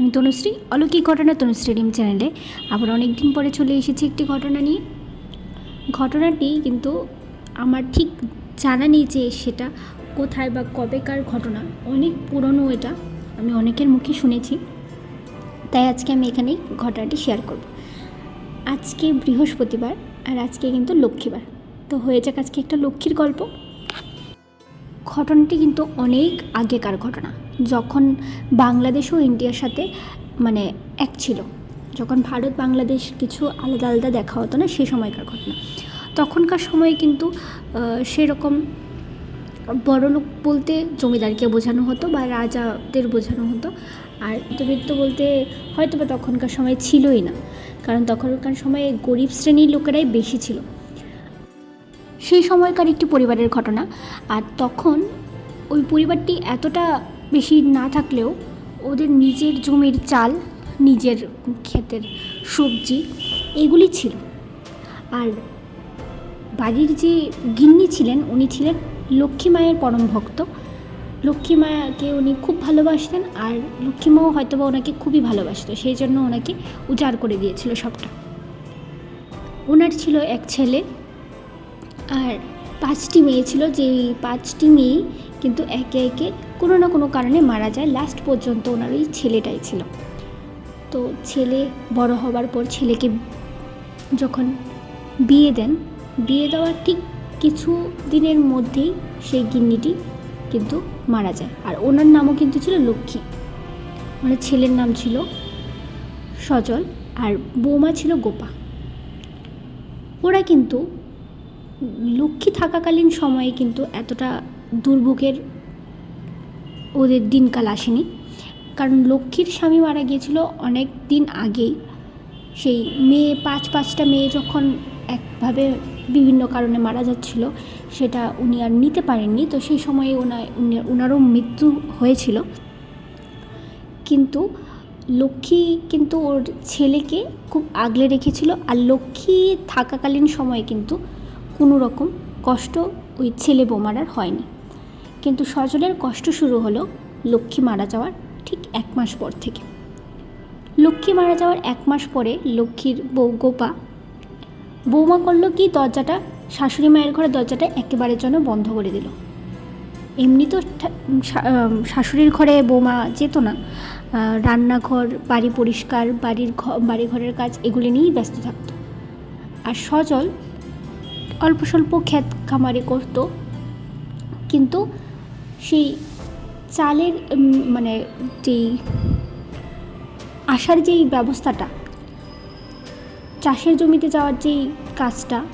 আমি তনুশ্রী, অলৌকিক ঘটনা তনুশ্রী ডিম চ্যানেলে আবার অনেক দিন পরে চলে এসেছি একটি ঘটনা নিয়ে। ঘটনাটি কিন্তু আমার ঠিক জানা নেই যে সেটা কোথায় বা কবেকার ঘটনা, অনেক পুরনো এটা, আমি অনেকের মুখে শুনেছি। তাই আজকে আমি এখানেই ঘটনাটি শেয়ার করব। আজকে বৃহস্পতিবার আর আজকে কিন্তু লক্ষ্মীবার। তো হয়ে যাক আজকে একটা লক্ষ্মীর গল্প। ঘটনাটি কিন্তু অনেক আগেকার ঘটনা। যখন বাংলাদেশ ও ইন্ডিয়ার সাথে মানে এক ছিল, যখন ভারত, বাংলাদেশ কিছু আলাদা আলাদা দেখা হতো না, সে সময়কার ঘটনা। তখনকার সময়ে কিন্তু সেরকম বড়লোক বলতে জমিদারকে বোঝানো হতো বা রাজাদের বোঝানো হতো। আর মধ্যবিত্ত বলতে হয়তো বা তখনকার সময় ছিলই না, কারণ তখনকার সময়ে গরিব শ্রেণির লোকেরাই বেশি ছিল। সেই সময়কার একটি পরিবারের ঘটনা, আর তখন ওই পরিবারটি এতটা বেশি না থাকলেও ওদের নিজের জমির চাল, নিজের ক্ষেতের সবজি এগুলি ছিল। আর বাড়ির যে গিন্নি ছিলেন, উনি ছিলেন লক্ষ্মী মায়ের পরম ভক্ত। লক্ষ্মী মায়াকে উনি খুব ভালোবাসতেন আর লক্ষ্মী মাও হয়তো বা ওনাকে খুবই ভালোবাসতো, সেই জন্য ওনাকে উজাড় করে দিয়েছিল সবটা। ওনার ছিল এক ছেলে আর পাঁচটি মেয়ে ছিল, যেই পাঁচটি মেয়ে কিন্তু একে একে কোনো না কোনো কারণে মারা যায়। লাস্ট পর্যন্ত ওনার ওই ছেলেটাই ছিল। তো ছেলে বড় হবার পর ছেলেকে যখন বিয়ে দেন, বিয়ে দেওয়ার ঠিক কিছু দিনের মধ্যেই সেই গিন্নিটি কিন্তু মারা যায়। আর ওনার নামও কিন্তু ছিল লক্ষ্মী। ওনার ছেলের নাম ছিল সজল আর বৌমা ছিল গোপা। ওরা কিন্তু লক্ষ্মী থাকাকালীন সময়ে কিন্তু এতটা দুর্ভোগের ওদের দিনকাল আসেনি। কারণ লক্ষ্মীর স্বামী মারা গিয়েছিল অনেক দিন আগেই। সেই মেয়ে, পাঁচ, পাঁচটা মেয়ে যখন একভাবে বিভিন্ন কারণে মারা যাচ্ছিল, সেটা উনি আর নিতে পারেননি। তো সেই সময়ে ওনার ওনারও মৃত্যু হয়েছিল। কিন্তু লক্ষ্মী কিন্তু ওর ছেলেকে খুব আগলে রেখেছিল। আর লক্ষ্মী থাকাকালীন সময়ে কিন্তু কোনো রকম কষ্ট ওই ছেলে বোমার আর হয়নি। কিন্তু সজলের কষ্ট শুরু হলো লক্ষ্মী মারা যাওয়ার ঠিক এক মাস পর থেকে। লক্ষ্মী মারা যাওয়ার এক মাস পরে লক্ষ্মীর বউ গোপা বৌমা করল কি, দরজাটা, শাশুড়ি মায়ের ঘরের দরজাটা একেবারের জন্য বন্ধ করে দিল। এমনি তো শাশুড়ির ঘরে বৌমা যেত না। রান্নাঘর, বাড়ি পরিষ্কার, বাড়ির বাড়ি ঘরের কাজ এগুলি নিয়েই ব্যস্ত থাকতো। আর সজল অল্প স্বল্প ক্ষেত খামারি করতো। কিন্তু সেই চালের মানে যেই আসার যেই ব্যবস্থাটা, চাষের জমিতে যাওয়ার যেই কাজটা,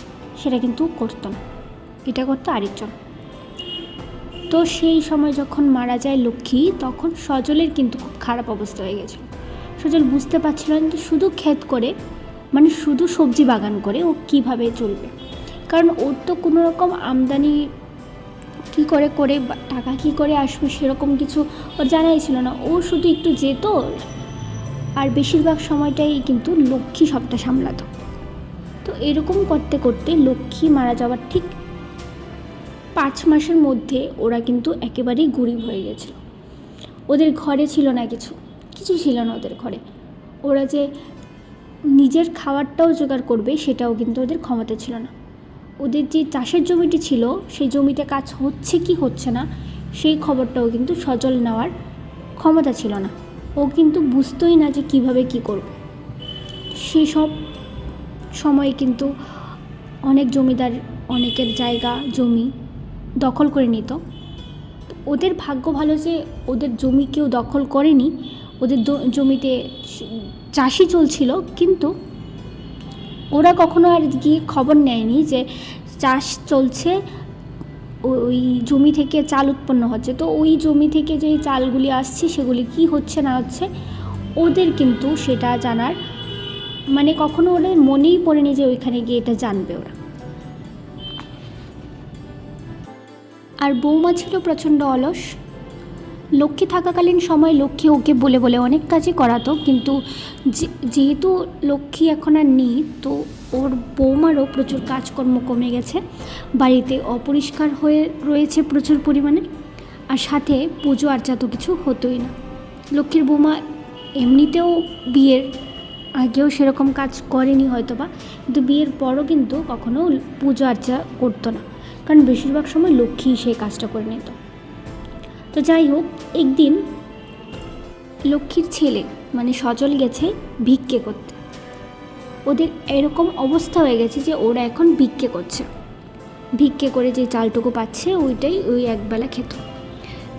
সেটা কিন্তু করতো না। এটা করতো আরেকজন। তো সেই সময় যখন মারা যায় লক্ষ্মী, তখন সজলের কিন্তু খুব খারাপ অবস্থা হয়ে গেছিল। সজল বুঝতে পারছিল না যে শুধু ক্ষেত করে মানে শুধু সবজি বাগান করে ও কীভাবে চলবে। কারণ ওর তো কোনো রকম আমদানি কী করে করে টাকা কী করে আসবে সেরকম কিছু ওর জানাই ছিল না। ও শুধু একটু যেত আর বেশিরভাগ সময়টাই কিন্তু লক্ষ্মী সবটা সামলাতো। তো এরকম করতে করতে লক্ষ্মী মারা যাওয়ার ঠিক পাঁচ মাসের মধ্যে ওরা কিন্তু একেবারেই গরিব হয়ে গেছিল। ওদের ঘরে ছিল না কিছু কিছু ছিল না ওদের ঘরে। ওরা যে নিজের খাবারটাও জোগাড় করবে সেটাও কিন্তু ওদের ক্ষমতা ছিল না। ওদের যে চাষের জমিটি ছিল, সেই জমিতে কাজ হচ্ছে কি হচ্ছে না, সেই খবরটাও কিন্তু সজল নেওয়ার ক্ষমতা ছিল না। ও কিন্তু বুঝতোই না যে কীভাবে কি করবে। সেই সব সময় কিন্তু অনেক জমিদার, অনেকের জায়গা, জমি দখল করে নিত। ওদের ভাগ্য ভালো যে ওদের জমি কেউ দখল করেনি, ওদের জমিতে চাষই চলছিল, কিন্তু ওরা কখনো আর গিয়ে খবর নেয়নি যে চাষ চলছে ওই জমি থেকে চাল উৎপন্ন হচ্ছে। তো ওই জমি থেকে যে চালগুলি আসছে, সেগুলি কি হচ্ছে, না হচ্ছে, ওদের কিন্তু সেটা জানার মানে কখনো ওদের মনেই পড়েনি যে ওইখানে গিয়ে এটা জানবে ওরা। আর বৌমা ছিল প্রচণ্ড অলস। লক্ষ্মী থাকাকালীন সময় লক্ষ্মী ওকে বলে বলে অনেক কাজই করাতো, কিন্তু যেহেতু লক্ষ্মী এখন আর নেই, তো ওর বৌমারও প্রচুর কাজকর্ম কমে গেছে। বাড়িতে অপরিষ্কার হয়ে রয়েছে প্রচুর পরিমাণে, আর সাথে পুজো আর্চা তো কিছু হতোই না। লক্ষ্মীর বৌমা এমনিতেও বিয়ের আগেও সেরকম কাজ করেনি হয়তো বা কিন্তু বিয়ের পরও কিন্তু কখনো পুজো আর্চা করতো না, কারণ বেশিরভাগ সময় লক্ষ্মী সেই কাজটা করে নিত। তো যাই হোক, একদিন লক্ষ্মীর ছেলে মানে সজল গেছে ভিক্ষে করতে। ওদের এরকম অবস্থা হয়ে গেছে যে ওরা এখন ভিক্ষে করছে। ভিক্ষে করে যে চালটুকু পাচ্ছে, ওইটাই ওই একবেলা খেত।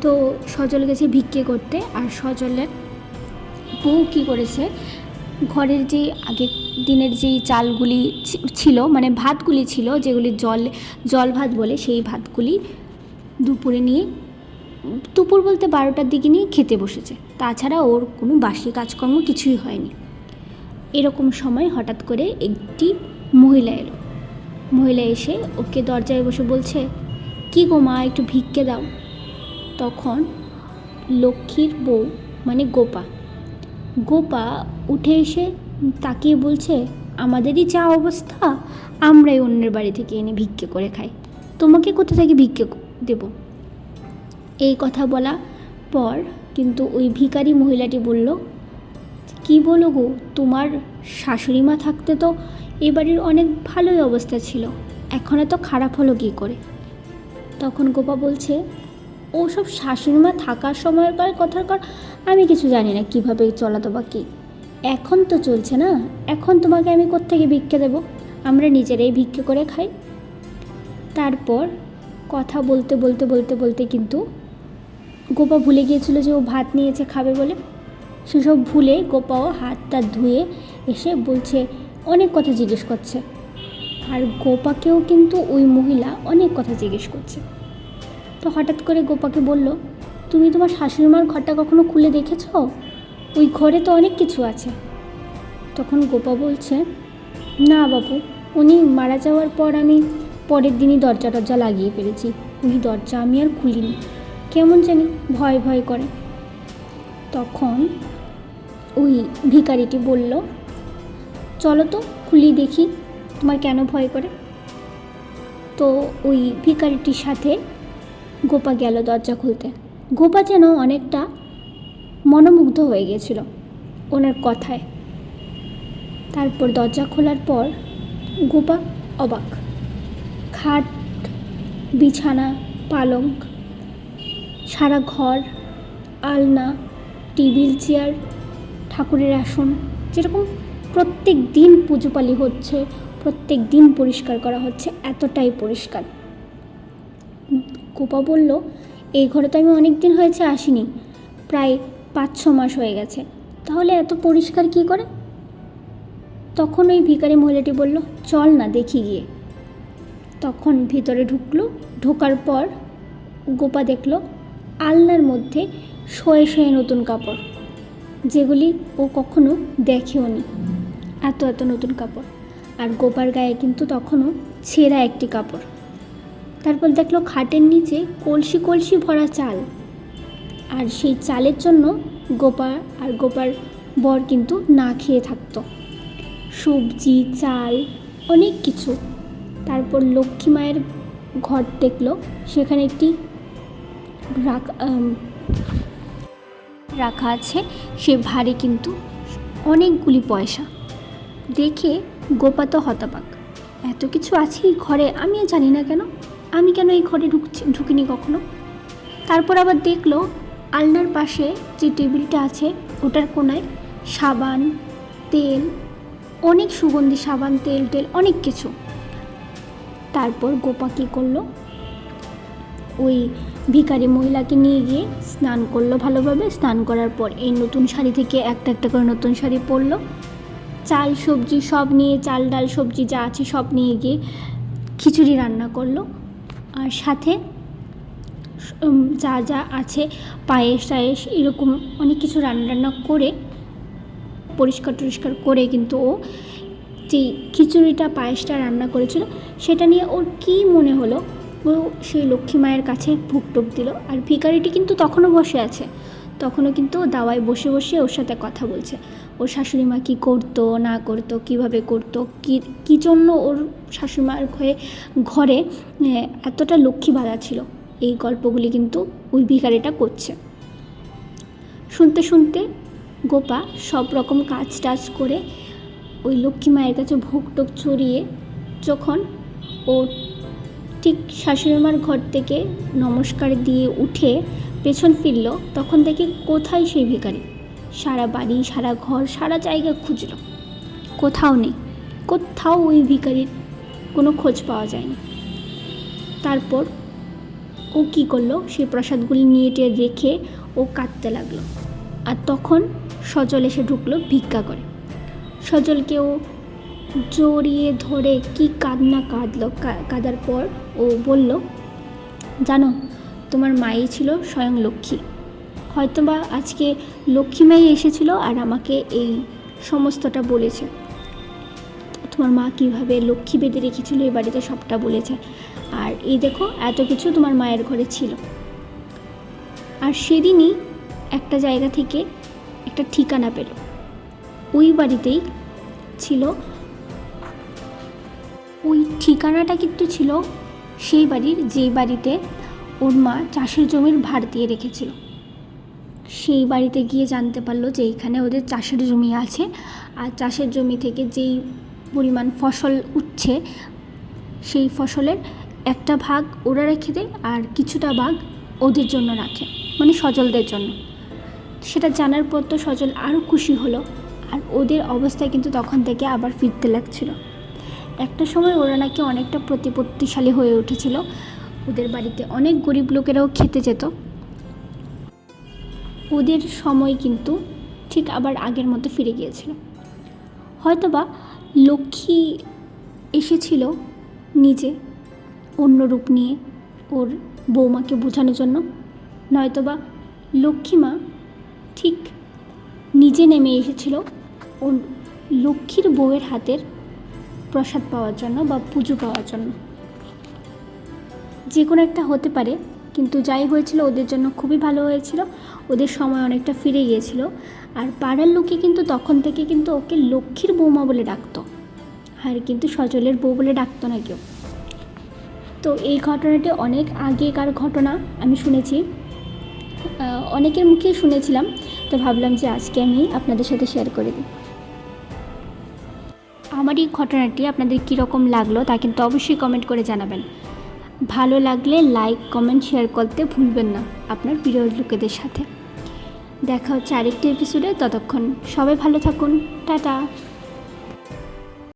তো সজল গেছে ভিক্ষে করতে, আর সজলের বউ কী করেছে, ঘরের যে আগের দিনের যেই চালগুলি ছিল মানে ভাতগুলি ছিল, যেগুলি জল জল ভাত বলে, সেই ভাতগুলি দুপুরে নিয়ে দুপুর বলতে বারোটার দিকে নিয়ে খেতে বসেছে। তাছাড়া ওর কোনো বাসি কাজকর্ম কিছুই হয়নি। এরকম সময় হঠাৎ করে একটি মহিলা এলো। মহিলা এসে ওকে দরজায় বসে বলছে, কি গো মা, একটু ভিক্ষে দাও। তখন লক্ষ্মীর বউ মানে গোপা গোপা উঠে এসে তাকিয়ে বলছে, আমাদেরই যা অবস্থা, আমরাই অন্যের বাড়ি থেকে এনে ভিক্ষে করে খাই। তোমাকে কোথা থেকে ভিক্ষে দেব? এই কথা বলা পর কিন্তু ওই ভিখারি মহিলাটি বলল, কি বলো গো, তোমার শাশুড়ি মা থাকতে তো এ বাড়ির অনেক ভালোই অবস্থা ছিল, এখন এত খারাপ হলো কী করে? তখন গোপা বলছে, ওসব শাশুড়ি মা থাকার সময়কার কথার কর আমি কিছু জানি না, কীভাবে চলাতো বা কী? এখন তো চলছে না, এখন তোমাকে আমি কোত্থেকে ভিক্ষে দেবো? আমরা নিজেরাই ভিক্ষে করে খাই? তারপর কথা বলতে বলতে বলতে বলতে কিন্তু গোপা ভুলে গিয়েছিল যে ও ভাত নিয়েছে, খাবে বলে। সেসব ভুলে গোপাও হাতটা ধুয়ে এসে বলছে, অনেক কথা জিজ্ঞেস করছে। আর গোপাকেও কিন্তু ওই মহিলা অনেক কথা জিজ্ঞেস করছে। তো হঠাৎ করে গোপাকে বলল, তুমি তোমার শাশুড়িমার ঘরটা কখনো খুলে দেখেছ? ওই ঘরে তো অনেক কিছু আছে। তখন গোপা বলছে, না বাবু উনি মারা যাওয়ার পর আমি পরের দিনই দরজা টরজা লাগিয়ে ফেলেছি। ওই দরজা আমি আর খুলিনি। কেমন জানি ভয় ভয় করে। তখন ওই ভিকারিটি বলল, চলো তো, খুলি দেখি তোমার কেন ভয় করে? তো ওই ভিকারিটির সাথে গোপা গেল দরজা খুলতে। গোপা যেন অনেকটা মনোমুগ্ধ হয়ে গিয়েছিল ওনার কথায়। তারপর দরজা খোলার পর গোপা অবাক। খাট, বিছানা, পালঙ্ক সারা ঘর, আলনা, টেবিল চেয়ার, ঠাকুরের আসন, যেরকম প্রত্যেক দিন পুজো পালি হচ্ছে, প্রত্যেক দিন পরিষ্কার করা হচ্ছে, এতটাই পরিষ্কার। গোপা বলল, এই ঘরে তো আমি অনেক দিন হয়েছে আসিনি, প্রায় পাঁচ ছ মাস হয়ে গেছে, তাহলে এত পরিষ্কার কী করে? তখন ওই ভিখারি মহিলাটি বলল, চল না, দেখি গিয়ে। তখন ভিতরে ঢুকলো, ঢোকার পর গোপা দেখল আলনার মধ্যে শয়ে শয়ে নতুন কাপড়, যেগুলি ও কখনো দেখেওনি এত এত নতুন কাপড়। আর গোপার গায়ে কিন্তু তখনও ছেঁড়া একটি কাপড়। তারপর দেখল খাটের নিচে কলসি কলসি ভরা চাল। আর সেই চালের জন্য গোপা আর গোপার বর কিন্তু না খেয়ে থাকতো। সবজি, চাল, অনেক কিছু। তারপর লক্ষ্মী মায়ের ঘর দেখল সেখানে একটি রাখ আম, রাখা আছে সে ভারে কিন্তু অনেকগুলি পয়সা। দেখে গোপা তো হতবাক। এত কিছু আছে এই ঘরে আমিও জানি না কেন? আমি কেন এই ঘরে ঢুকছি ঢুকিনি কখনো? তারপর আবার দেখল আলনার পাশে যে টেবিলটা আছে ওটার কোনায় সাবান তেল অনেক সুগন্ধি সাবান তেল টেল অনেক কিছু। তারপর গোপা কী করল? ওই ভিখারি মহিলাকে নিয়ে গিয়ে স্নান করল ভালোভাবে। স্নান করার পর এই নতুন শাড়ি থেকে একটা একটা করে নতুন শাড়ি পরলো। চাল, সবজি সব নিয়ে, চাল, ডাল, সবজি যা আছে সব নিয়ে গিয়ে খিচুড়ি রান্না করল। আর সাথে যা যা আছে, পায়েস, টায়েস এরকম অনেক কিছু রান্না রান্না করে, পরিষ্কার টরিষ্কার করে কিন্তু ও যে খিচুড়িটা, পায়েসটা রান্না করেছিল, সেটা নিয়ে ওর কী মনে হলো? ও সেই লক্ষ্মী মায়ের কাছে ভুক টুক দিল। আর ভিখারিটি কিন্তু তখনও বসে আছে। তখনও কিন্তু দাওয়ায় বসে বসে ওর সাথে কথা বলছে। ওর শাশুড়ি মা কী করতো, না করতো, কীভাবে করতো, কী কী জন্য ওর শাশুড়ি মার হয়ে ঘরে এতটা লক্ষ্মী বাঁধা ছিল? এই গল্পগুলি কিন্তু ওই ভিকারিটা করছে। শুনতে শুনতে গোপা সব রকম কাজ টাজ করে ওই লক্ষ্মী মায়ের কাছে ভোগ টোক চড়িয়ে যখন ও ঠিক শাশুড়ি মার ঘর থেকে নমস্কার দিয়ে উঠে পেছন ফিরল, তখন দেখি কোথায় সেই ভিখারি? সারা বাড়ি, সারা ঘর, সারা জায়গা খুঁজল। কোথাও নেই, কোথাও ওই ভিখারির কোনো খোঁজ পাওয়া যায়নি। তারপর ও কী করল? সেই প্রসাদগুলি নিয়ে টিয়ে রেখে ও কাঁদতে লাগল। আর তখন সজল এসে ঢুকলো ভিক্ষা করে। সজলকে ও জড়িয়ে ধরে কি কাঁদনা কাঁদলো? কাঁদার পর ও বলল, জানো, তোমার মাই ছিল স্বয়ং লক্ষ্মী। হয়তোবা আজকে লক্ষ্মী মাই এসেছিল আর আমাকে এই সমস্তটা বলেছে। তোমার মা কীভাবে লক্ষ্মী বেঁধে রেখেছিল এই বাড়িতে সবটা বলেছে। আর এই দেখো, এত কিছু তোমার মায়ের ঘরে ছিল। আর সেদিনই একটা জায়গা থেকে একটা ঠিকানা পেল। ওই বাড়িতেই ছিল ওই ঠিকানাটা কিন্তু ছিল সেই বাড়ির যে বাড়িতে ওর মা চাষের জমির ভার দিয়ে রেখেছিল। সেই বাড়িতে গিয়ে জানতে পারল যে এইখানে ওদের চাষের জমি আছে আর চাষের জমি থেকে যেই পরিমাণ ফসল উঠছে, সেই ফসলের একটা ভাগ ওরা রেখে দেয় আর কিছুটা ভাগ ওদের জন্য রাখে মানে সজলদের জন্য। সেটা জানার পর তো সজল আরও খুশি হলো আর ওদের অবস্থা কিন্তু তখন থেকে আবার ফিরতে লাগছিল। একটা সময় ওরা নাকি অনেকটা প্রতিপত্তিশালী হয়ে উঠেছিল। ওদের বাড়িতে অনেক গরিব লোকেরাও খেতে যেত। ওদের সময় কিন্তু ঠিক আবার আগের মতো ফিরে গিয়েছিল। হয়তোবা লক্ষ্মী এসেছিল নিজে অন্য রূপ নিয়ে ওর বৌমাকে বোঝানোর জন্য। নয়তোবা লক্ষ্মীমা ঠিক নিজে নেমে এসেছিল। ওর লক্ষ্মীর বউয়ের হাতের প্রসাদ পাওয়ার জন্য বা পুজো পাওয়ার জন্য। যে কোনো একটা হতে পারে, কিন্তু যাই হয়েছিল ওদের জন্য খুবই ভালো হয়েছিল। ওদের সময় অনেকটা ফিরে গিয়েছিল। আর পাড়ার লোকে কিন্তু তখন থেকে কিন্তু ওকে লক্ষ্মীর বৌমা বলে ডাকতো। আর কিন্তু সজলের বউ বলে ডাকতো না কেউ। তো এই ঘটনাটি অনেক আগেকার ঘটনা, আমি শুনেছি। অনেকের মুখেই শুনেছিলাম। তো ভাবলাম যে আজকে আমি আপনাদের সাথে শেয়ার করে দিই। আমার এই ঘটনাটি আপনাদের কীরকম লাগল তা কিন্তু অবশ্যই কমেন্ট করে জানাবেন। ভালো লাগলে লাইক কমেন্ট শেয়ার করতে ভুলবেন না আপনার প্রিয় লোকেদের সাথে। দেখা হচ্ছে আরেকটি এপিসোডে ততক্ষণ সবাই ভালো থাকুন। টাটা।